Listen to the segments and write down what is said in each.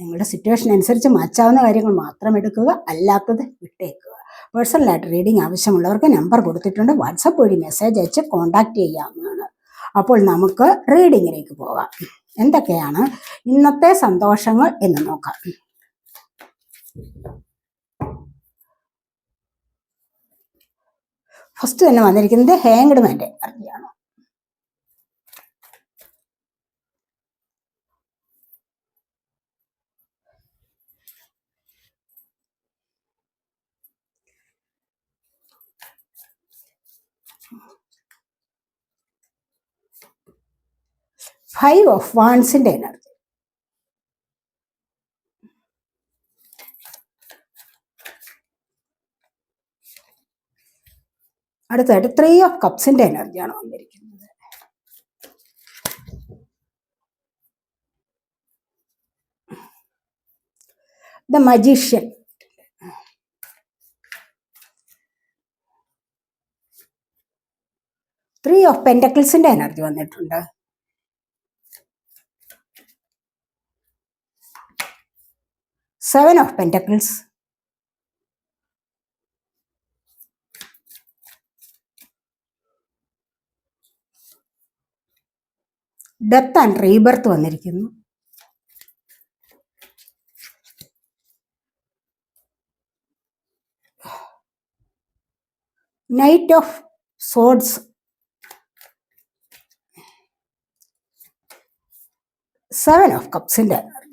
നിങ്ങളുടെ സിറ്റുവേഷൻ അനുസരിച്ച് മാറ്റാവുന്ന കാര്യങ്ങൾ മാത്രം എടുക്കുക അല്ലാത്തത് വിട്ടേക്കുക. പേഴ്സണലായിട്ട് റീഡിംഗ് ആവശ്യമുള്ളവർക്ക് നമ്പർ കൊടുത്തിട്ടുണ്ട്. വാട്സപ്പ് വഴി മെസ്സേജ് അയച്ച് കോണ്ടാക്ട് ചെയ്യാവുന്നതാണ്. അപ്പോൾ നമുക്ക് റീഡിങ്ങിലേക്ക് പോകാം. എന്തൊക്കെയാണ് ഇന്നത്തെ സന്തോഷങ്ങൾ എന്ന് നോക്കാം. ഫസ്റ്റ് തന്നെ വന്നിരിക്കുന്നത് ഹാങ്ഡ് മാന്റെ എനർജിയാണ് ഫൈവ് ഓഫ് വാൺസിന്റെ എനർജി അടുത്തായിട്ട് ത്രീ ഓഫ് കപ്സിന്റെ എനർജിയാണ് വന്നിരിക്കുന്നത്. ദ മജീഷ്യൻ ത്രീ ഓഫ് പെന്റക്കിൾസിന്റെ എനർജി വന്നിട്ടുണ്ട്. Seven of pentacles death and rebirth വന്നിരിക്കുന്നു. Knight of swords seven of energy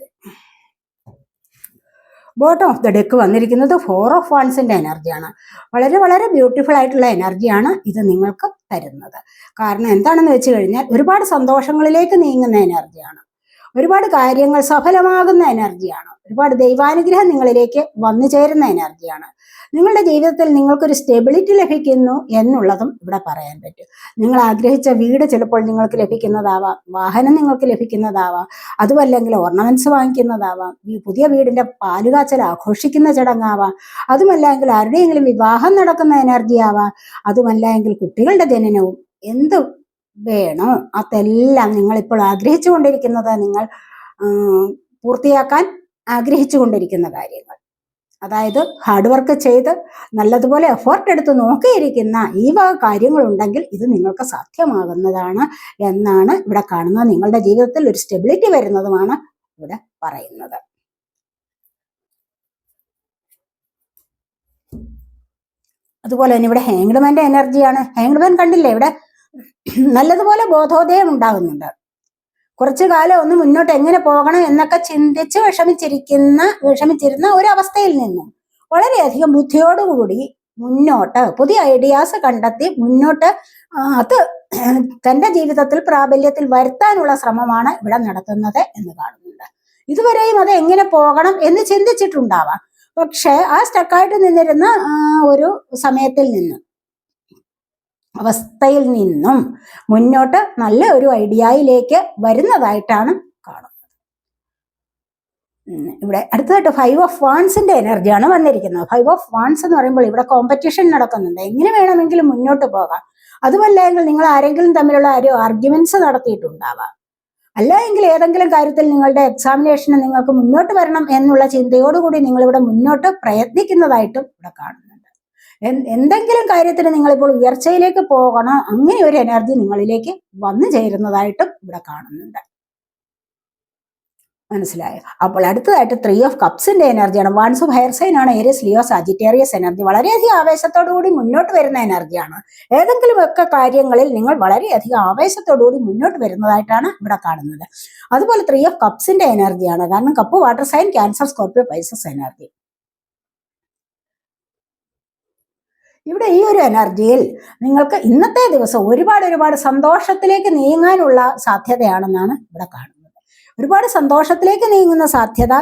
bottom of the deck വന്നിരിക്കുന്നത് ഫോർ ഓഫ് വാൻസിന്റെ എനർജിയാണ് വളരെ വളരെ ബ്യൂട്ടിഫുൾ ആയിട്ടുള്ള എനർജിയാണ് ഇത് നിങ്ങൾക്ക് തരുന്നത്. കാരണം എന്താണെന്ന് വെച്ച് കഴിഞ്ഞാൽ ഒരുപാട് സന്തോഷങ്ങളിലേക്ക് നീങ്ങുന്ന എനർജിയാണ് ഒരുപാട് കാര്യങ്ങൾ സഫലമാകുന്ന എനർജിയാണ് ഒരുപാട് ദൈവാനുഗ്രഹം നിങ്ങളിലേക്ക് വന്നു ചേരുന്ന എനർജിയാണ്. നിങ്ങളുടെ ജീവിതത്തിൽ നിങ്ങൾക്കൊരു സ്റ്റെബിലിറ്റി ലഭിക്കുന്നു എന്നുള്ളതും ഇവിടെ പറയാൻ പറ്റും. നിങ്ങൾ ആഗ്രഹിച്ച വീട് ചിലപ്പോൾ നിങ്ങൾക്ക് ലഭിക്കുന്നതാവാം വാഹനം നിങ്ങൾക്ക് ലഭിക്കുന്നതാവാം അതുമല്ലെങ്കിൽ ഓർണമെന്റ്സ് വാങ്ങിക്കുന്നതാവാം ഈ പുതിയ വീടിന്റെ പാലുകാച്ചൽ ആഘോഷിക്കുന്ന ചടങ്ങാവാം അതുമല്ലെങ്കിൽ ആരുടെയെങ്കിലും വിവാഹം നടക്കുന്ന എനർജി ആവാം അതുമല്ലെങ്കിൽ കുട്ടികളുടെ ജനനവും എന്ത് വേണോ അതെല്ലാം നിങ്ങളിപ്പോൾ ആഗ്രഹിച്ചു കൊണ്ടിരിക്കുന്നത് നിങ്ങൾ പൂർത്തിയാക്കാൻ ആഗ്രഹിച്ചു കൊണ്ടിരിക്കുന്ന കാര്യങ്ങൾ. അതായത് ഹാർഡ് വർക്ക് ചെയ്ത് നല്ലതുപോലെ എഫേർട്ട് എടുത്ത് നോക്കിയിരിക്കുന്ന ഈ വക കാര്യങ്ങളുണ്ടെങ്കിൽ ഇത് നിങ്ങൾക്ക് സാധ്യമാകുന്നതാണ് എന്നാണ് ഇവിടെ കാണുന്നത്. നിങ്ങളുടെ ജീവിതത്തിൽ ഒരു സ്റ്റെബിലിറ്റി വരുന്നതുമാണ് ഇവിടെ പറയുന്നത്. അതുപോലെ തന്നെ ഇവിടെ ഹാങ്ഡ്മാന്റെ എനർജിയാണ് ഹാങ്ഡ്മാൻ കണ്ടില്ലേ ഇവിടെ? നല്ലതുപോലെ ബോധോദയം ഉണ്ടാകുന്നുണ്ട്. കുറച്ചു കാലം ഒന്ന് മുന്നോട്ട് എങ്ങനെ പോകണം എന്നൊക്കെ ചിന്തിച്ച് വിഷമിച്ചിരിക്കുന്ന വിഷമിച്ചിരുന്ന ഒരു അവസ്ഥയിൽ നിന്നും വളരെയധികം ബുദ്ധിയോടുകൂടി മുന്നോട്ട് പുതിയ ഐഡിയാസ് കണ്ടെത്തി മുന്നോട്ട് അത് തന്റെ ജീവിതത്തിൽ പ്രാബല്യത്തിൽ വരുത്താനുള്ള ശ്രമമാണ് ഇവിടെ നടത്തുന്നത് എന്ന് കാണുന്നുണ്ട്. ഇതുവരെയും അത് എങ്ങനെ പോകണം എന്ന് ചിന്തിച്ചിട്ടുണ്ടാവാം. പക്ഷെ ആ സ്റ്റക്കായിട്ട് നിന്നിരുന്ന ഒരു സമയത്തിൽ നിന്ന് അവസ്ഥയിൽ നിന്നും മുന്നോട്ട് നല്ല ഒരു ഐഡിയയിലേക്ക് വരുന്നതായിട്ടാണ് കാണുന്നത്. ഇവിടെ അടുത്തതായിട്ട് ഫൈവ് ഓഫ് വാൺസിന്റെ എനർജിയാണ് വന്നിരിക്കുന്നത്. ഫൈവ് ഓഫ് വാൺസ് എന്ന് പറയുമ്പോൾ ഇവിടെ കോമ്പറ്റീഷൻ നടക്കുന്നുണ്ട്. എങ്ങനെ വേണമെങ്കിലും മുന്നോട്ട് പോകാം. അതുമല്ലെങ്കിൽ നിങ്ങൾ ആരെങ്കിലും തമ്മിലുള്ള ഒരു ആർഗ്യുമെന്റ്സ് നടത്തിയിട്ടുണ്ടാവാം. അല്ല എങ്കിൽ ഏതെങ്കിലും കാര്യത്തിൽ നിങ്ങളുടെ എക്സാമിനേഷന് നിങ്ങൾക്ക് മുന്നോട്ട് വരണം എന്നുള്ള ചിന്തയോടുകൂടി നിങ്ങളിവിടെ മുന്നോട്ട് പ്രയത്നിക്കുന്നതായിട്ടും ഇവിടെ കാണുന്നുണ്ട് എൻ- എന്തെങ്കിലും കാര്യത്തിന് നിങ്ങളിപ്പോൾ ഉയർച്ചയിലേക്ക് പോകണം അങ്ങനെ ഒരു എനർജി നിങ്ങളിലേക്ക് വന്നു ചേരുന്നതായിട്ടും ഇവിടെ കാണുന്നുണ്ട്. മനസ്സിലായോ? അപ്പോൾ അടുത്തതായിട്ട് ത്രീ ഓഫ് കപ്സിന്റെ എനർജിയാണ്. വൺസ് ഓഫ് ഹയർ സൈൻ ആണ് ഏരിയസ് ലിയോ സാജിറ്റേറിയസ് എനർജി വളരെയധികം ആവേശത്തോടു കൂടി മുന്നോട്ട് വരുന്ന എനർജിയാണ്. ഏതെങ്കിലും ഒക്കെ കാര്യങ്ങളിൽ നിങ്ങൾ വളരെയധികം ആവേശത്തോടു കൂടി മുന്നോട്ട് വരുന്നതായിട്ടാണ് ഇവിടെ കാണുന്നത്. അതുപോലെ ത്രീ ഓഫ് കപ്സിന്റെ എനർജിയാണ്. കാരണം cup water sign Cancer Scorpio Pisces energy ഇവിടെ ഈ ഒരു എനർജിയിൽ നിങ്ങൾക്ക് ഇന്നത്തെ ദിവസം ഒരുപാട് ഒരുപാട് സന്തോഷത്തിലേക്ക് നീങ്ങാനുള്ള സാധ്യതയാണെന്നാണ് ഇവിടെ കാണുന്നത്. ഒരുപാട് സന്തോഷത്തിലേക്ക് നീങ്ങുന്ന സാധ്യത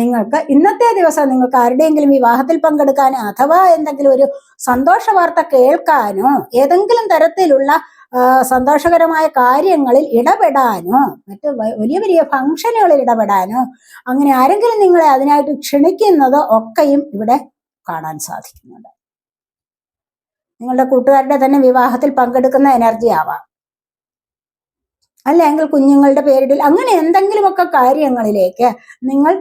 നിങ്ങൾക്ക് ഇന്നത്തെ ദിവസം നിങ്ങൾക്ക് ആരുടെയെങ്കിലും വിവാഹത്തിൽ പങ്കെടുക്കാനോ അഥവാ എന്തെങ്കിലും ഒരു സന്തോഷ വാർത്ത കേൾക്കാനോ ഏതെങ്കിലും തരത്തിലുള്ള സന്തോഷകരമായ കാര്യങ്ങളിൽ ഇടപെടാനോ മറ്റ് വലിയ വലിയ ഫംഗ്ഷനുകളിൽ ഇടപെടാനോ അങ്ങനെ ആരെങ്കിലും നിങ്ങളെ അതിനായിട്ട് ക്ഷണിക്കുന്നതോ ഒക്കെയും ഇവിടെ കാണാൻ സാധിക്കുന്നുണ്ട്. നിങ്ങളുടെ കൂട്ടുകാരുടെ തന്നെ വിവാഹത്തിൽ പങ്കെടുക്കുന്ന എനർജി ആവാം. അല്ലെങ്കിൽ കുഞ്ഞുങ്ങളുടെ പേരിടിൽ അങ്ങനെ എന്തെങ്കിലുമൊക്കെ കാര്യങ്ങളിലേക്ക് നിങ്ങൾ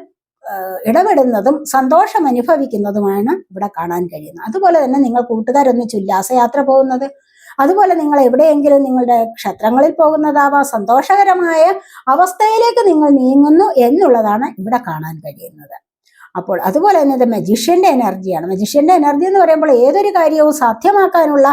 ഇടപെടുന്നതും സന്തോഷം അനുഭവിക്കുന്നതുമാണ് ഇവിടെ കാണാൻ കഴിയുന്നത്. അതുപോലെ തന്നെ നിങ്ങൾ കൂട്ടുകാരൊന്നിച്ച് ഉല്ലാസയാത്ര പോകുന്നത് അതുപോലെ നിങ്ങൾ എവിടെയെങ്കിലും നിങ്ങളുടെ ക്ഷേത്രങ്ങളിൽ പോകുന്നതാവാം സന്തോഷകരമായ അവസ്ഥയിലേക്ക് നിങ്ങൾ നീങ്ങുന്നു എന്നുള്ളതാണ് ഇവിടെ കാണാൻ കഴിയുന്നത്. അപ്പോൾ അതുപോലെ തന്നെ ഇത് മജീഷ്യന്റെ എനർജിയാണ് മജീഷ്യന്റെ എനർജി എന്ന് പറയുമ്പോൾ ഏതൊരു കാര്യവും സാധ്യമാക്കാനുള്ള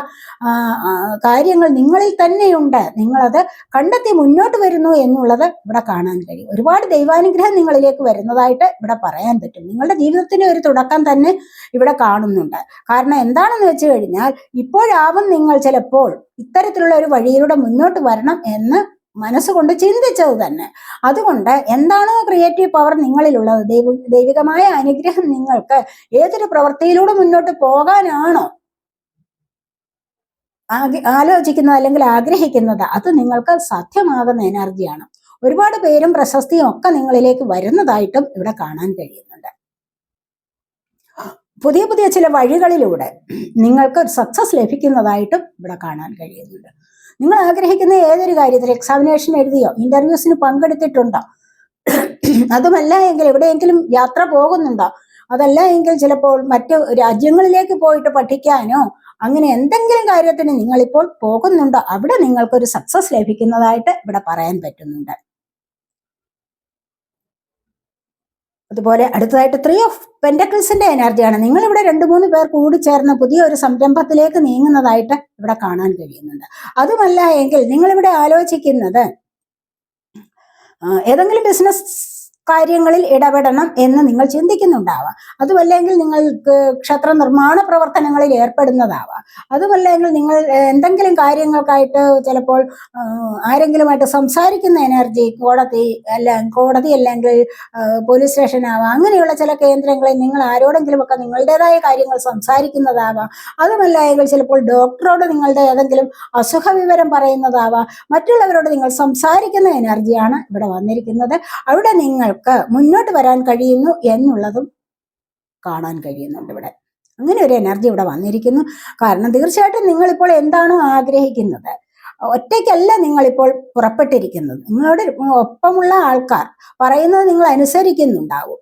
കാര്യങ്ങൾ നിങ്ങളിൽ തന്നെയുണ്ട്. നിങ്ങളത് കണ്ടെത്തി മുന്നോട്ട് വരുന്നു എന്നുള്ളത് ഇവിടെ കാണാൻ കഴിയും. ഒരുപാട് ദൈവാനുഗ്രഹം നിങ്ങളിലേക്ക് വരുന്നതായിട്ട് ഇവിടെ പറയാൻ പറ്റും. നിങ്ങളുടെ ജീവിതത്തിന് ഒരു തുടക്കം തന്നെ ഇവിടെ കാണുന്നുണ്ട്. കാരണം എന്താണെന്ന് വെച്ച് കഴിഞ്ഞാൽ ഇപ്പോഴാവും നിങ്ങൾ ചിലപ്പോൾ ഇത്തരത്തിലുള്ള ഒരു വഴിയിലൂടെ മുന്നോട്ട് വരണം എന്ന് മനസ്സുകൊണ്ട് ചിന്തിച്ചത് തന്നെ. അതുകൊണ്ട് എന്താണോ ക്രിയേറ്റീവ് പവർ നിങ്ങളിലുള്ളത്? ദൈവ ദൈവികമായ അനുഗ്രഹം നിങ്ങൾക്ക് ഏതൊരു പ്രവൃത്തിയിലൂടെ മുന്നോട്ട് പോകാനാണോ? ആലോചിക്കുന്നത് അല്ലെങ്കിൽ ആഗ്രഹിക്കുന്നത് അത് നിങ്ങൾക്ക് സാധ്യമാകുന്ന എനർജിയാണ് ഒരുപാട് പേരും പ്രശസ്തിയും ഒക്കെ നിങ്ങളിലേക്ക് വരുന്നതായിട്ടും ഇവിടെ കാണാൻ കഴിയുന്നുണ്ട്. പുതിയ പുതിയ ചില വഴികളിലൂടെ നിങ്ങൾക്ക് സക്സസ് ലഭിക്കുന്നതായിട്ടും ഇവിടെ കാണാൻ കഴിയുന്നുണ്ട്. നിങ്ങൾ ആഗ്രഹിക്കുന്ന ഏതൊരു കാര്യത്തിൽ എക്സാമിനേഷൻ എഴുതിയോ ഇന്റർവ്യൂസിന് പങ്കെടുത്തിട്ടുണ്ടോ? അതുമല്ല എങ്കിൽ എവിടെയെങ്കിലും യാത്ര പോകുന്നുണ്ടോ? അതല്ല എങ്കിൽ ചിലപ്പോൾ മറ്റു രാജ്യങ്ങളിലേക്ക് പോയിട്ട് പഠിക്കാനോ അങ്ങനെ എന്തെങ്കിലും കാര്യത്തിന് നിങ്ങളിപ്പോൾ പോകുന്നുണ്ടോ? അവിടെ നിങ്ങൾക്കൊരു സക്സസ് ലഭിക്കുന്നതായിട്ട് ഇവിടെ പറയാൻ പറ്റുന്നുണ്ട്. അതുപോലെ അടുത്തതായിട്ട് ത്രീ ഓഫ് പെൻഡക്കിൾസിന്റെ എനർജിയാണ് നിങ്ങൾ ഇവിടെ രണ്ട് മൂന്ന് പേർ കൂടി ചേർന്ന് പുതിയ ഒരു സംരംഭത്തിലേക്ക് നീങ്ങുന്നതായിട്ട് ഇവിടെ കാണാൻ കഴിയുന്നുണ്ട്. അതുമല്ല എങ്കിൽ നിങ്ങൾ ഇവിടെ ആലോചിക്കുന്നത് ഏതെങ്കിലും ബിസിനസ് കാര്യങ്ങളിൽ ഇടപെടണം എന്ന് നിങ്ങൾ ചിന്തിക്കുന്നുണ്ടാവാം. അതുമല്ലെങ്കിൽ നിങ്ങൾക്ക് ക്ഷേത്ര നിർമ്മാണ പ്രവർത്തനങ്ങളിൽ ഏർപ്പെടുന്നതാവാം. അതുമല്ലെങ്കിൽ നിങ്ങൾ എന്തെങ്കിലും കാര്യങ്ങൾക്കായിട്ട് ചിലപ്പോൾ ആരെങ്കിലുമായിട്ട് സംസാരിക്കുന്ന എനർജി കോടതി അല്ല കോടതി അല്ലെങ്കിൽ പോലീസ് സ്റ്റേഷൻ ആവാം അങ്ങനെയുള്ള ചില കേന്ദ്രങ്ങളിൽ നിങ്ങൾ ആരോടെങ്കിലുമൊക്കെ നിങ്ങളുടേതായ കാര്യങ്ങൾ സംസാരിക്കുന്നതാവാം. അതുമല്ല എങ്കിൽ ചിലപ്പോൾ ഡോക്ടറോട് നിങ്ങളുടെ ഏതെങ്കിലും അസുഖ വിവരം പറയുന്നതാവാം. മറ്റുള്ളവരോട് നിങ്ങൾ സംസാരിക്കുന്ന എനർജിയാണ് ഇവിടെ വന്നിരിക്കുന്നത്. അവിടെ നിങ്ങൾക്ക് മുന്നോട്ട് വരാൻ കഴിയുന്നു എന്നുള്ളതും കാണാൻ കഴിയുന്നുണ്ട് ഇവിടെ. അങ്ങനെ ഒരു എനർജി ഇവിടെ വന്നിരിക്കുന്നു. കാരണം തീർച്ചയായിട്ടും നിങ്ങളിപ്പോൾ എന്താണോ ആഗ്രഹിക്കുന്നത്? ഒറ്റയ്ക്കല്ല നിങ്ങളിപ്പോൾ പുറപ്പെട്ടിരിക്കുന്നത്. നിങ്ങളോട് ഒപ്പമുള്ള ആൾക്കാർ പറയുന്നത് നിങ്ങൾ അനുസരിക്കുന്നുണ്ടാവും.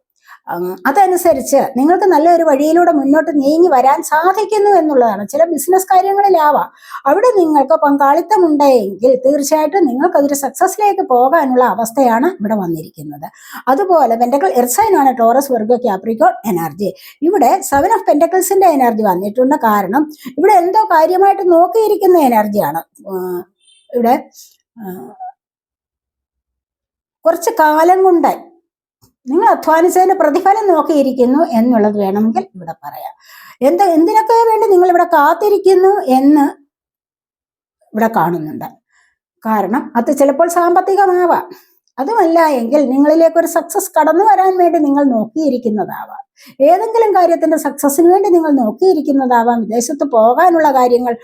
അതനുസരിച്ച് നിങ്ങൾക്ക് നല്ലൊരു വഴിയിലൂടെ മുന്നോട്ട് നീങ്ങി വരാൻ സാധിക്കുന്നു എന്നുള്ളതാണ്. ചില ബിസിനസ് കാര്യങ്ങളിലാവാം. അവിടെ നിങ്ങൾക്ക് പങ്കാളിത്തമുണ്ടെങ്കിൽ തീർച്ചയായിട്ടും നിങ്ങൾക്കതൊരു സക്സസ്സിലേക്ക് പോകാനുള്ള അവസ്ഥയാണ് ഇവിടെ വന്നിരിക്കുന്നത്. അതുപോലെ പെന്റക്കിൾ എർസൈനാണ് ടോറസ് വർഗ ക്യാപ്രിക്കോൺ എനർജി ഇവിടെ സെവൻ ഓഫ് പെന്റക്കിൾസിന്റെ എനർജി വന്നിട്ടുണ്ട്. കാരണം ഇവിടെ എന്തോ കാര്യമായിട്ട് നോക്കിയിരിക്കുന്ന എനർജിയാണ് ഇവിടെ കുറച്ച് കാലം കൊണ്ട് നിങ്ങൾ അധ്വാനിച്ചതിന്റെ പ്രതിഫലം നോക്കിയിരിക്കുന്നു എന്നുള്ളത് വേണമെങ്കിൽ ഇവിടെ പറയാം. എന്ത് എന്തിനൊക്കെ വേണ്ടി നിങ്ങൾ ഇവിടെ കാത്തിരിക്കുന്നു എന്ന് ഇവിടെ കാണുന്നുണ്ട്. കാരണം അത് ചിലപ്പോൾ സാമ്പത്തികമാവാം. അതുമല്ല എങ്കിൽ നിങ്ങളിലേക്ക് ഒരു സക്സസ് കടന്നു വരാൻ വേണ്ടി നിങ്ങൾ നോക്കിയിരിക്കുന്നതാവാം. ഏതെങ്കിലും കാര്യത്തിന്റെ സക്സസിന് വേണ്ടി നിങ്ങൾ നോക്കിയിരിക്കുന്നതാവാം. വിദേശത്ത് പോകാനുള്ള കാര്യങ്ങൾ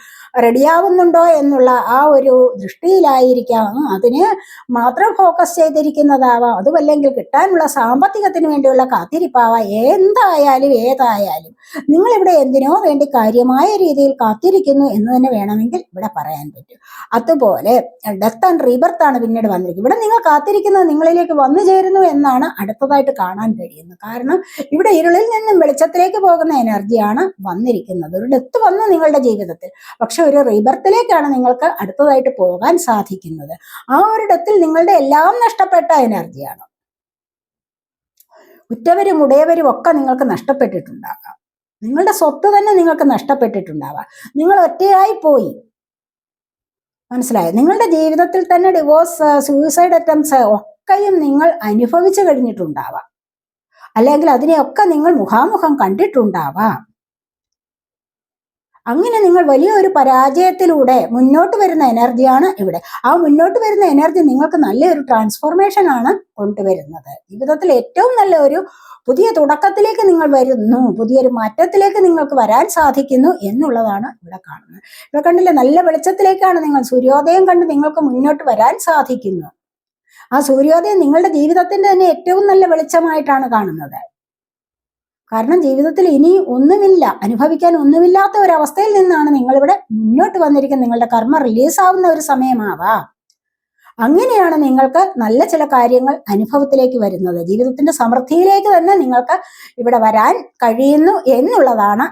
റെഡിയാവുന്നുണ്ടോ എന്നുള്ള ആ ഒരു ദൃഷ്ടിയിലായിരിക്കാം. അതിന് മാത്രം ഫോക്കസ് ചെയ്തിരിക്കുന്നതാവാം. അതുമല്ലെങ്കിൽ കിട്ടാനുള്ള സാമ്പത്തികത്തിന് വേണ്ടിയുള്ള കാത്തിരിപ്പാവാം. എന്തായാലും ഏതായാലും നിങ്ങൾ ഇവിടെ എന്തിനോ വേണ്ടി കാര്യമായ രീതിയിൽ കാത്തിരിക്കുന്നു എന്ന് തന്നെ വേണമെങ്കിൽ ഇവിടെ പറയാൻ പറ്റും. അതുപോലെ ഡെത്ത് ആൻഡ് റീബർത്ത് ആണ് പിന്നീട് വന്നിരിക്കുന്നത്. ഇവിടെ നിങ്ങൾ കാത്തിരിക്കുന്നത് നിങ്ങളിലേക്ക് വന്നു ചേരുന്നു എന്നാണ് അടുത്തതായിട്ട് കാണാൻ കഴിയുന്നത്. കാരണം ഇവിടെ ഇരുളിൽ നിന്നും വെളിച്ചത്തിലേക്ക് പോകുന്ന എനർജിയാണ് വന്നിരിക്കുന്നത്. ഒരു ഡെത്ത് വന്നു നിങ്ങളുടെ ജീവിതത്തിൽ. പക്ഷെ ഒരു റീബർത്തിലേക്കാണ് നിങ്ങൾക്ക് അടുത്തതായിട്ട് പോകാൻ സാധിക്കുന്നത്. ആ ഒരു ഡെത്തിൽ നിങ്ങളുടെ എല്ലാം നഷ്ടപ്പെട്ട എനർജിയാണ്. ഉറ്റവരും ഉടയവരും ഒക്കെ നിങ്ങൾക്ക് നഷ്ടപ്പെട്ടിട്ടുണ്ടാകാം. നിങ്ങളുടെ സ്വത്ത് തന്നെ നിങ്ങൾക്ക് നഷ്ടപ്പെട്ടിട്ടുണ്ടാവാം നിങ്ങൾ ഒറ്റയായി പോയി. മനസ്സിലായോ? നിങ്ങളുടെ ജീവിതത്തിൽ തന്നെ ഡിവോഴ്സ് സൂയിസൈഡ് അറ്റംപ്റ്റ്സ് ഒക്കെയും നിങ്ങൾ അനുഭവിച്ചു കഴിഞ്ഞിട്ടുണ്ടാവാം. അല്ലെങ്കിൽ അതിനെയൊക്കെ നിങ്ങൾ മുഖാമുഖം കണ്ടിട്ടുണ്ടാവാം. അങ്ങനെ നിങ്ങൾ വലിയൊരു പരാജയത്തിലൂടെ മുന്നോട്ട് വരുന്ന എനർജിയാണ് ഇവിടെ. ആ മുന്നോട്ട് വരുന്ന എനർജി നിങ്ങൾക്ക് നല്ലൊരു ട്രാൻസ്ഫോർമേഷൻ ആണ് കൊണ്ടുവരുന്നത്. ജീവിതത്തിൽ ഏറ്റവും നല്ല ഒരു പുതിയ തുടക്കത്തിലേക്ക് നിങ്ങൾ വരുന്നു പുതിയൊരു മാറ്റത്തിലേക്ക് നിങ്ങൾക്ക് വരാൻ സാധിക്കുന്നു എന്നുള്ളതാണ് ഇവിടെ കാണുന്നത്. ഇവിടെ കണ്ടില്ലേ നല്ല വെളിച്ചത്തിലേക്കാണ് നിങ്ങൾ സൂര്യോദയം കണ്ട് നിങ്ങൾക്ക് മുന്നോട്ട് വരാൻ സാധിക്കുന്നു. ആ സൂര്യോദയം നിങ്ങളുടെ ജീവിതത്തിന്റെ തന്നെ ഏറ്റവും നല്ല വെളിച്ചമായിട്ടാണ് കാണുന്നത്. കാരണം ജീവിതത്തിൽ ഇനി ഒന്നുമില്ല അനുഭവിക്കാൻ ഒന്നുമില്ലാത്ത ഒരു അവസ്ഥയിൽ നിന്നാണ് നിങ്ങളിവിടെ മുന്നോട്ട് വന്നിരിക്കുന്നത്. നിങ്ങളുടെ കർമ്മ റിലീസാവുന്ന ഒരു സമയമാവാം. അങ്ങനെയാണ് നിങ്ങൾക്ക് നല്ല ചില കാര്യങ്ങൾ അനുഭവത്തിലേക്ക് വരുന്നത്. ജീവിതത്തിന്റെ സമൃദ്ധിയിലേക്ക് തന്നെ നിങ്ങൾക്ക് ഇവിടെ വരാൻ കഴിയുന്നു എന്നുള്ളതാണ്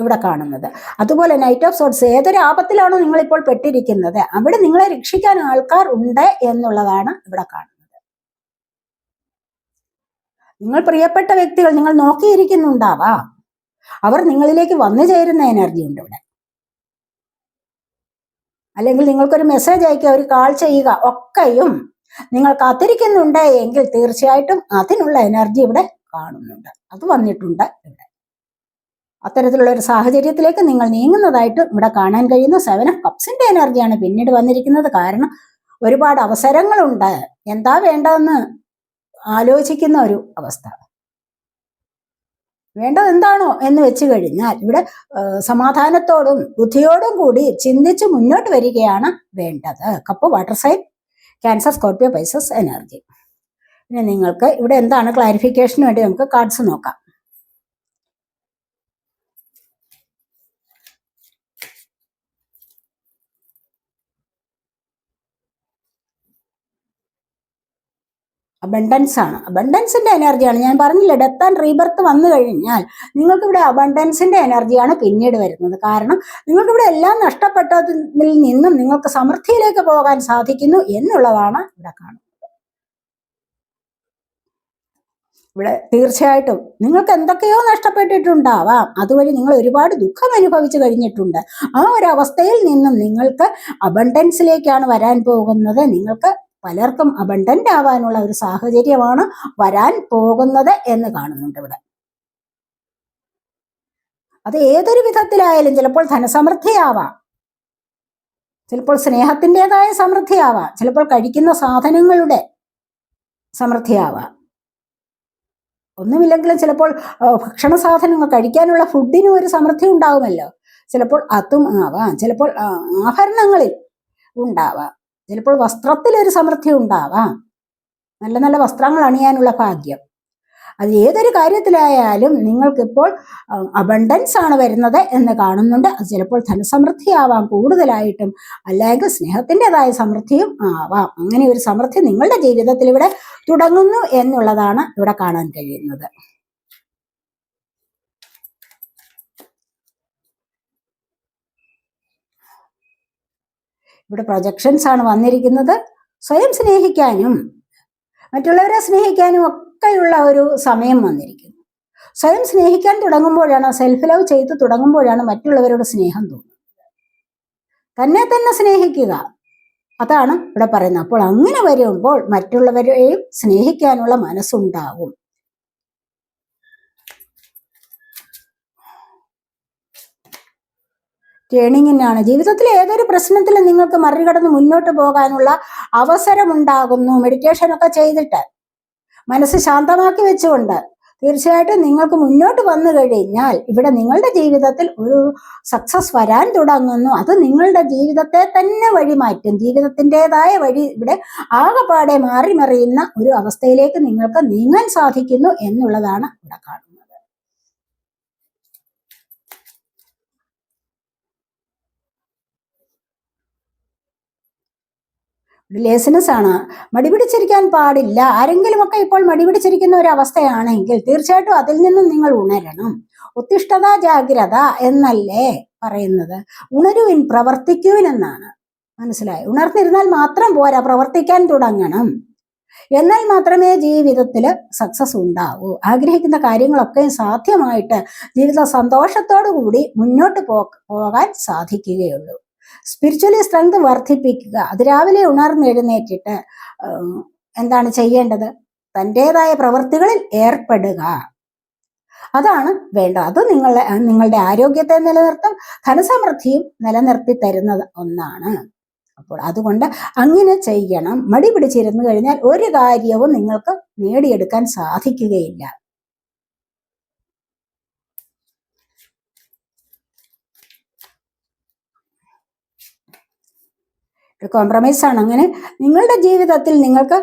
ഇവിടെ കാണുന്നത്. അതുപോലെ നൈറ്റ് ഓഫ് സോഡ്സ് ഏതൊരു ആപത്തിലാണോ നിങ്ങളിപ്പോൾ പെട്ടിരിക്കുന്നത് അവിടെ നിങ്ങളെ രക്ഷിക്കാൻ ആൾക്കാർ ഉണ്ട് എന്നുള്ളതാണ് ഇവിടെ കാണുന്നത്. നിങ്ങൾ പ്രിയപ്പെട്ട വ്യക്തികൾ നിങ്ങൾ നോക്കിയിരിക്കുന്നുണ്ടാവാം. അവർ നിങ്ങളിലേക്ക് വന്നു ചേരുന്ന എനർജി ഉണ്ട് ഇവിടെ. അല്ലെങ്കിൽ നിങ്ങൾക്കൊരു മെസ്സേജ് അയക്കുക ഒരു കാൾ ചെയ്യുക ഒക്കെയും നിങ്ങൾ കാത്തിരിക്കുന്നുണ്ട് എങ്കിൽ തീർച്ചയായിട്ടും അതിനുള്ള എനർജി ഇവിടെ കാണുന്നുണ്ട്. അത് വന്നിട്ടുണ്ട് ഇവിടെ. അത്തരത്തിലുള്ള ഒരു സാഹചര്യത്തിലേക്ക് നിങ്ങൾ നീങ്ങുന്നതായിട്ട് ഇവിടെ കാണാൻ കഴിയുന്ന സെവൻ ഓഫ് കപ്സിന്റെ എനർജിയാണ് പിന്നീട് വന്നിരിക്കുന്നത്. കാരണം ഒരുപാട് അവസരങ്ങളുണ്ട്. എന്താ വേണ്ടതെന്ന് ആലോചിക്കുന്ന ഒരു അവസ്ഥ. വേണ്ടത് എന്താണോ എന്ന് വെച്ച് കഴിഞ്ഞാൽ ഇവിടെ സമാധാനത്തോടും ബുദ്ധിയോടും കൂടി ചിന്തിച്ച് മുന്നോട്ട് വരികയാണ് വേണ്ടത്. Cup water sign Cancer Scorpio Pisces energy പിന്നെ നിങ്ങൾക്ക് ഇവിടെ എന്താണ് ക്ലാരിഫിക്കേഷന് വേണ്ടി നമുക്ക് കാർഡ്സ് നോക്കാം. അബണ്ടൻസ് ആണ്. അബണ്ടൻസിന്റെ എനർജിയാണ് ഞാൻ പറഞ്ഞില്ല ഡെത്ത് ആൻഡ് റീബർത്ത് വന്നു കഴിഞ്ഞാൽ നിങ്ങൾക്ക് ഇവിടെ അബണ്ടൻസിന്റെ എനർജിയാണ് പിന്നീട് വരുന്നത്. കാരണം നിങ്ങൾക്ക് ഇവിടെ എല്ലാം നഷ്ടപ്പെട്ടതിൽ നിന്നും നിങ്ങൾക്ക് സമൃദ്ധിയിലേക്ക് പോകാൻ സാധിക്കുന്നു എന്നുള്ളതാണ് ഇവിടെ കാണുന്നത്. ഇവിടെ തീർച്ചയായിട്ടും നിങ്ങൾക്ക് എന്തൊക്കെയോ നഷ്ടപ്പെട്ടിട്ടുണ്ടാവാം. അതുവഴി നിങ്ങൾ ഒരുപാട് ദുഃഖം അനുഭവിച്ചു കഴിഞ്ഞിട്ടുണ്ട്. ആ ഒരു അവസ്ഥയിൽ നിന്നും നിങ്ങൾക്ക് അബണ്ടൻസിലേക്കാണ് വരാൻ പോകുന്നത്. നിങ്ങൾക്ക് പലർക്കും അബണ്ടന്റ് ആവാനുള്ള ഒരു സാഹചര്യമാണ് വരാൻ പോകുന്നത് എന്ന് കാണുന്നുണ്ട് ഇവിടെ. അത് ഏതൊരു വിധത്തിലായാലും ചിലപ്പോൾ ധനസമൃദ്ധിയാവാം. ചിലപ്പോൾ സ്നേഹത്തിന്റെതായ സമൃദ്ധിയാവാം. ചിലപ്പോൾ കഴിക്കുന്ന സാധനങ്ങളുടെ സമൃദ്ധിയാവാം. ഒന്നുമില്ലെങ്കിലും ചിലപ്പോൾ ഭക്ഷണ സാധനങ്ങൾ കഴിക്കാനുള്ള ഫുഡിനും ഒരു സമൃദ്ധി ഉണ്ടാവുമല്ലോ. ചിലപ്പോൾ അതും ആവാം. ചിലപ്പോൾ ആഭരണങ്ങളിൽ ഉണ്ടാവാം. ചിലപ്പോൾ വസ്ത്രത്തിൽ ഒരു സമൃദ്ധി ഉണ്ടാവാം. നല്ല നല്ല വസ്ത്രങ്ങൾ അണിയാനുള്ള ഭാഗ്യം. അത് ഏതൊരു കാര്യത്തിലായാലും നിങ്ങൾക്കിപ്പോൾ അബണ്ടൻസ് ആണ് വരുന്നത് എന്ന് കാണുന്നുണ്ട്. അത് ചിലപ്പോൾ ധനസമൃദ്ധിയാവാം കൂടുതലായിട്ടും അല്ലെങ്കിൽ സ്നേഹത്തിന്റെതായ സമൃദ്ധിയും ആവാം. അങ്ങനെ ഒരു സമൃദ്ധി നിങ്ങളുടെ ജീവിതത്തിൽ ഇവിടെ തുടങ്ങുന്നു എന്നുള്ളതാണ് ഇവിടെ കാണാൻ കഴിയുന്നത്. ഇവിടെ പ്രൊജക്ഷൻസ് ആണ് വന്നിരിക്കുന്നത്. സ്വയം സ്നേഹിക്കാനും മറ്റുള്ളവരെ സ്നേഹിക്കാനും ഒക്കെയുള്ള ഒരു സമയം വന്നിരിക്കുന്നു. സ്വയം സ്നേഹിക്കാൻ തുടങ്ങുമ്പോഴാണ് സെൽഫ് ലവ് ചെയ്ത് തുടങ്ങുമ്പോഴാണ് മറ്റുള്ളവരോട് സ്നേഹം തോന്നുന്നത്. തന്നെ തന്നെ സ്നേഹിക്കുക. അതാണ് ഇവിടെ പറയുന്നത്. അപ്പോൾ അങ്ങനെ വരുമ്പോൾ മറ്റുള്ളവരെയും സ്നേഹിക്കാനുള്ള മനസ്സുണ്ടാവും. ടേണിങ്ങിനാണ് ജീവിതത്തിലെ ഏതൊരു പ്രശ്നത്തിലും നിങ്ങൾക്ക് മറികടന്ന് മുന്നോട്ട് പോകാനുള്ള അവസരമുണ്ടാകുന്നു. മെഡിറ്റേഷനൊക്കെ ചെയ്തിട്ട് മനസ്സ് ശാന്തമാക്കി വെച്ചുകൊണ്ട് തീർച്ചയായിട്ടും നിങ്ങൾക്ക് മുന്നോട്ട് വന്നു കഴിഞ്ഞാൽ ഇവിടെ നിങ്ങളുടെ ജീവിതത്തിൽ ഒരു സക്സസ് വരാൻ തുടങ്ങുന്നു. അത് നിങ്ങളുടെ ജീവിതത്തെ തന്നെ വഴി മാറ്റും ജീവിതത്തിന്റെതായ വഴി ഇവിടെ ആകെപ്പാടെ മാറി മറിയുന്ന ഒരു അവസ്ഥയിലേക്ക് നിങ്ങൾക്ക് നീങ്ങാൻ സാധിക്കുന്നു എന്നുള്ളതാണ് ഇവിടെ കാണുന്നത്. ലേസിനസ് ആണ്. മടിപിടിച്ചിരിക്കാൻ പാടില്ല. ആരെങ്കിലുമൊക്കെ ഇപ്പോൾ മടി പിടിച്ചിരിക്കുന്ന ഒരു അവസ്ഥയാണെങ്കിൽ തീർച്ചയായിട്ടും അതിൽ നിന്നും നിങ്ങൾ ഉണരണം. ഉത്തിഷ്ഠത ജാഗ്രത എന്നല്ലേ പറയുന്നത്? ഉണരുവിൻ പ്രവർത്തിക്കുവിൻ എന്നാണ്. മനസ്സിലായി? ഉണർന്നിരുന്നാൽ മാത്രം പോരാ പ്രവർത്തിക്കാൻ തുടങ്ങണം. എന്നാൽ മാത്രമേ ജീവിതത്തിൽ സക്സസ് ഉണ്ടാവൂ. ആഗ്രഹിക്കുന്ന കാര്യങ്ങളൊക്കെ സാധ്യമായിട്ട് ജീവിത സന്തോഷത്തോടു കൂടി മുന്നോട്ട് പോകാൻ സാധിക്കുകയുള്ളൂ. സ്പിരിച്വലി സ്ട്രെങ്ത് വർദ്ധിപ്പിക്കുക. അത് രാവിലെ ഉണർന്നെഴുന്നേറ്റിട്ട് എന്താണ് ചെയ്യേണ്ടത്? തന്റെതായ പ്രവൃത്തികളിൽ ഏർപ്പെടുക. അതാണ് വേണ്ട അത് നിങ്ങളെ നിങ്ങളുടെ ആരോഗ്യത്തെ നിലനിർത്തും ധനസമൃദ്ധിയും നിലനിർത്തി തരുന്നത് ഒന്നാണ്. അപ്പോൾ അതുകൊണ്ട് അങ്ങനെ ചെയ്യണം. മടി പിടിച്ചിരുന്നു കഴിഞ്ഞാൽ ഒരു കാര്യവും നിങ്ങൾക്ക് നേടിയെടുക്കാൻ സാധിക്കുകയില്ല. കോംപ്രമൈസ് കോംപ്രമൈസാണ് അങ്ങനെ നിങ്ങളുടെ ജീവിതത്തിൽ നിങ്ങൾക്ക്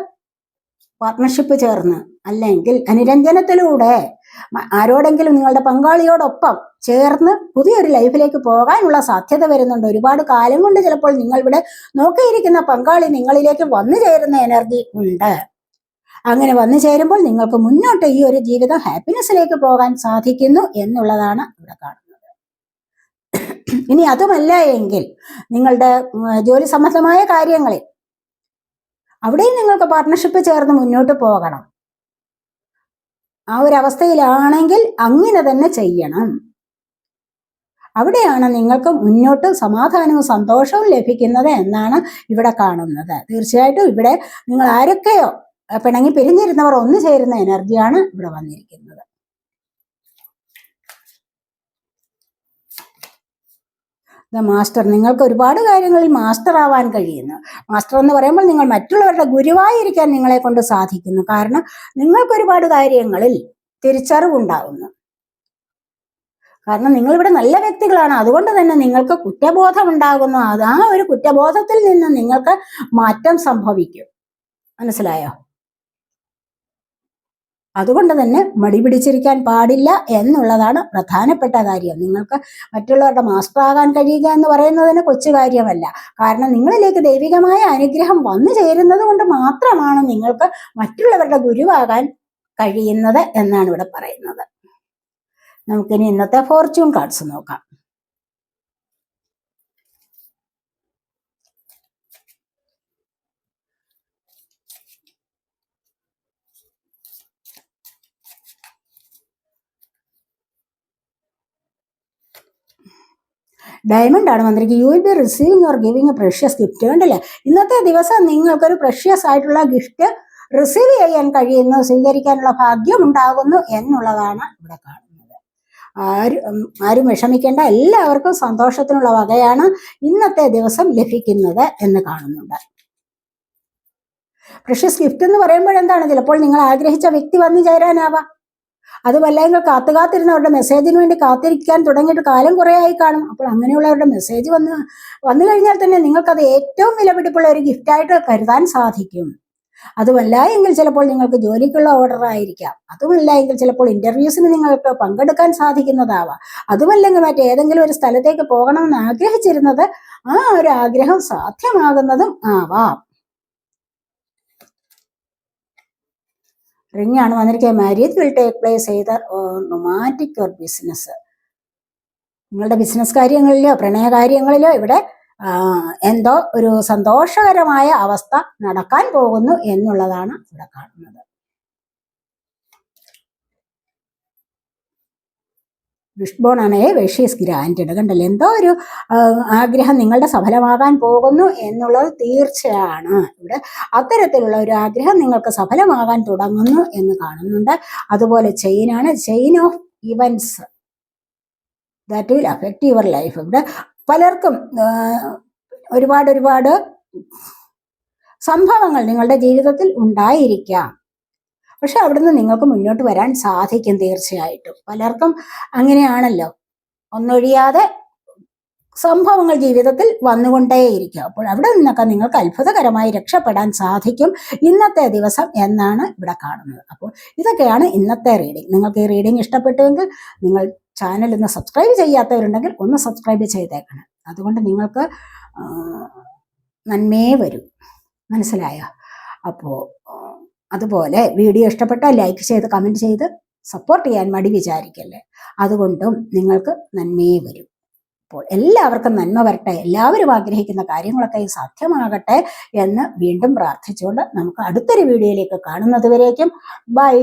പാർട്ട്ണർഷിപ്പ് ചേർന്ന് അല്ലെങ്കിൽ അനുരഞ്ജനത്തിലൂടെ ആരോടെങ്കിലും നിങ്ങളുടെ പങ്കാളിയോടൊപ്പം ചേർന്ന് പുതിയൊരു ലൈഫിലേക്ക് പോകാനുള്ള സാധ്യത വരുന്നുണ്ട്. ഒരുപാട് കാലം കൊണ്ട് ചിലപ്പോൾ നിങ്ങൾ ഇവിടെ നോക്കിയിരിക്കുന്ന പങ്കാളി നിങ്ങളിലേക്ക് വന്നു ചേരുന്ന എനർജി ഉണ്ട്. അങ്ങനെ വന്നു ചേരുമ്പോൾ നിങ്ങൾക്ക് മുന്നോട്ട് ഈ ഒരു ജീവിതം ഹാപ്പിനെസ്സിലേക്ക് പോകാൻ സാധിക്കുന്നു എന്നുള്ളതാണ് ഇവിടെ കാണുന്നത്. ഇനി അതുമല്ല എങ്കിൽ നിങ്ങളുടെ ജോലി സംബന്ധമായ കാര്യങ്ങളിൽ അവിടെയും നിങ്ങൾക്ക് പാർട്ട്ണർഷിപ്പ് ചേർന്ന് മുന്നോട്ട് പോകണം. ആ ഒരു അവസ്ഥയിലാണെങ്കിൽ അങ്ങനെ തന്നെ ചെയ്യണം. അവിടെയാണ് നിങ്ങൾക്ക് മുന്നോട്ട് സമാധാനവും സന്തോഷവും ലഭിക്കുന്നത് എന്നാണ് ഇവിടെ കാണുന്നത്. തീർച്ചയായിട്ടും ഇവിടെ നിങ്ങൾ ആരൊക്കെയോ പിണങ്ങി പിരിഞ്ഞിരുന്നവർ ഒന്നു ചേരുന്ന എനർജിയാണ് ഇവിടെ വന്നിരിക്കുന്നത്. ദ മാസ്റ്റർ നിങ്ങൾക്ക് ഒരുപാട് കാര്യങ്ങളിൽ മാസ്റ്റർ ആവാൻ കഴിയുന്നു. മാസ്റ്റർ എന്ന് പറയുമ്പോൾ നിങ്ങൾ മറ്റുള്ളവരുടെ ഗുരുവായിരിക്കാൻ നിങ്ങളെ കൊണ്ട് സാധിക്കുന്നു. കാരണം നിങ്ങൾക്ക് ഒരുപാട് കാര്യങ്ങളിൽ തിരിച്ചറിവുണ്ടാകുന്നു. കാരണം നിങ്ങളിവിടെ നല്ല വ്യക്തികളാണ്. അതുകൊണ്ട് തന്നെ നിങ്ങൾക്ക് കുറ്റബോധം ഉണ്ടാകുന്നു അത് ആ ഒരു കുറ്റബോധത്തിൽ നിന്ന് നിങ്ങൾക്ക് മാറ്റം സംഭവിക്കും. മനസ്സിലായോ? അതുകൊണ്ട് തന്നെ മടി പിടിച്ചിരിക്കാൻ പാടില്ല എന്നുള്ളതാണ് പ്രധാനപ്പെട്ട കാര്യം. നിങ്ങൾക്ക് മറ്റുള്ളവരുടെ മാസ്റ്റർ ആകാൻ കഴിയുക എന്ന് പറയുന്നതിന് കൊച്ചു കാര്യമല്ല. കാരണം നിങ്ങളിലേക്ക് ദൈവികമായ അനുഗ്രഹം വന്നു ചേരുന്നത് കൊണ്ട് മാത്രമാണ് നിങ്ങൾക്ക് മറ്റുള്ളവരുടെ ഗുരുവാകാൻ കഴിയുന്നത് എന്നാണ് ഇവിടെ പറയുന്നത്. നമുക്കിനി ഇന്നത്തെ ഫോർച്യൂൺ കാർഡ്സ് നോക്കാം. ഡയമണ്ട് ആണ് വന്നിരിക്കുന്നത്. You will be receiving or giving a precious gift കണ്ടില്ലേ? ഇന്നത്തെ ദിവസം നിങ്ങൾക്കൊരു പ്രഷ്യസ് ആയിട്ടുള്ള ഗിഫ്റ്റ് റിസീവ് ചെയ്യാൻ കഴിയുന്നു സ്വീകരിക്കാനുള്ള ഭാഗ്യം ഉണ്ടാകുന്നു എന്നുള്ളതാണ് ഇവിടെ കാണുന്നത്. ആരും ആരും വിഷമിക്കേണ്ട. എല്ലാവർക്കും സന്തോഷത്തിനുള്ള വകയാണ് ഇന്നത്തെ ദിവസം ലഭിക്കുന്നത് എന്ന് കാണുന്നുണ്ട്. പ്രഷ്യസ് ഗിഫ്റ്റ് എന്ന് പറയുമ്പോൾ എന്താണ് ചിലപ്പോൾ നിങ്ങൾ ആഗ്രഹിച്ച വ്യക്തി വന്നു ചേരാനാവാം. അതുമല്ലെങ്കിൽ കാത്തു കാത്തിരുന്നവരുടെ മെസ്സേജിന് വേണ്ടി കാത്തിരിക്കാൻ തുടങ്ങിയിട്ട് കാലം കുറേ ആയി കാണും. അപ്പോൾ അങ്ങനെയുള്ളവരുടെ മെസ്സേജ് വന്ന് വന്നു കഴിഞ്ഞാൽ തന്നെ നിങ്ങൾക്കത് ഏറ്റവും വിലപിടിപ്പുള്ള ഒരു ഗിഫ്റ്റായിട്ട് കരുതാൻ സാധിക്കും. അതുമല്ല എങ്കിൽ ചിലപ്പോൾ നിങ്ങൾക്ക് ജോലിക്കുള്ള ഓർഡർ ആയിരിക്കാം. അതുമല്ല എങ്കിൽ ചിലപ്പോൾ ഇന്റർവ്യൂസിന് നിങ്ങൾക്ക് പങ്കെടുക്കാൻ സാധിക്കുന്നതാവാം. അതുമല്ലെങ്കിൽ മറ്റേതെങ്കിലും ഒരു സ്ഥലത്തേക്ക് പോകണമെന്ന് ആഗ്രഹിച്ചിരുന്നത് ആ ഒരു ആഗ്രഹം സാധ്യമാകുന്നതും ആവാം. റിംഗ് ആണ് വന്നിരിക്കുക മാരിയേജ് വിൽ ടേക്ക് പ്ലേസ് ചെയ്ത റൊമാന്റിക് യുവർ ബിസിനസ് നിങ്ങളുടെ ബിസിനസ് കാര്യങ്ങളിലോ പ്രണയ കാര്യങ്ങളിലോ ഇവിടെ എന്തോ ഒരു സന്തോഷകരമായ അവസ്ഥ നടക്കാൻ പോകുന്നു എന്നുള്ളതാണ് ഇവിടെ കാണുന്നത്. വിഷ്ബോൺ ആണ് വെഷീസ് ഗ്രാൻഡ് കണ്ടല്ലോ? എന്തോ ഒരു ആഗ്രഹം നിങ്ങളുടെ സഫലമാകാൻ പോകുന്നു എന്നുള്ളത് തീർച്ചയാണ്. ഇവിടെ അത്തരത്തിലുള്ള ഒരു ആഗ്രഹം നിങ്ങൾക്ക് സഫലമാകാൻ തുടങ്ങുന്നു എന്ന് കാണുന്നുണ്ട്. അതുപോലെ ചെയിനാണ്. Chain of events. That will affect your life ഇവിടെ പലർക്കും ഒരുപാട് ഒരുപാട് സംഭവങ്ങൾ നിങ്ങളുടെ ജീവിതത്തിൽ ഉണ്ടായിരിക്കാം. പക്ഷെ അവിടുന്ന് നിങ്ങൾക്ക് മുന്നോട്ട് വരാൻ സാധിക്കും തീർച്ചയായിട്ടും. പലർക്കും അങ്ങനെയാണല്ലോ. ഒന്നൊഴിയാതെ സംഭവങ്ങൾ ജീവിതത്തിൽ വന്നുകൊണ്ടേയിരിക്കും. അപ്പോൾ അവിടെ നിന്നൊക്കെ നിങ്ങൾക്ക് അത്ഭുതകരമായി രക്ഷപ്പെടാൻ സാധിക്കും ഇന്നത്തെ ദിവസം എന്നാണ് ഇവിടെ കാണുന്നത്. അപ്പോൾ ഇതൊക്കെയാണ് ഇന്നത്തെ റീഡിംഗ് നിങ്ങൾക്ക് ഈ റീഡിംഗ് ഇഷ്ടപ്പെട്ടുവെങ്കിൽ നിങ്ങൾ ചാനൽ ഒന്ന് സബ്സ്ക്രൈബ് ചെയ്യാത്തവരുണ്ടെങ്കിൽ ഒന്ന് സബ്സ്ക്രൈബ് ചെയ്തേക്കണം. അതുകൊണ്ട് നിങ്ങൾക്ക് നന്മേ വരും. മനസ്സിലായോ? അപ്പോൾ അതുപോലെ വീഡിയോ ഇഷ്ടപ്പെട്ടാൽ ലൈക്ക് ചെയ്ത് കമന്റ് ചെയ്ത് സപ്പോർട്ട് ചെയ്യാൻ മടി വിചാരിക്കല്ലേ? അതുകൊണ്ടും നിങ്ങൾക്ക് നന്മയെ വരും. അപ്പോൾ എല്ലാവർക്കും നന്മ വരട്ടെ എല്ലാവരും ആഗ്രഹിക്കുന്ന കാര്യങ്ങളൊക്കെ സാധ്യമാകട്ടെ എന്ന് വീണ്ടും പ്രാർത്ഥിച്ചുകൊണ്ട് നമുക്ക് അടുത്തൊരു വീഡിയോയിലേക്ക് കാണുന്നത് വരേക്കും ബൈ.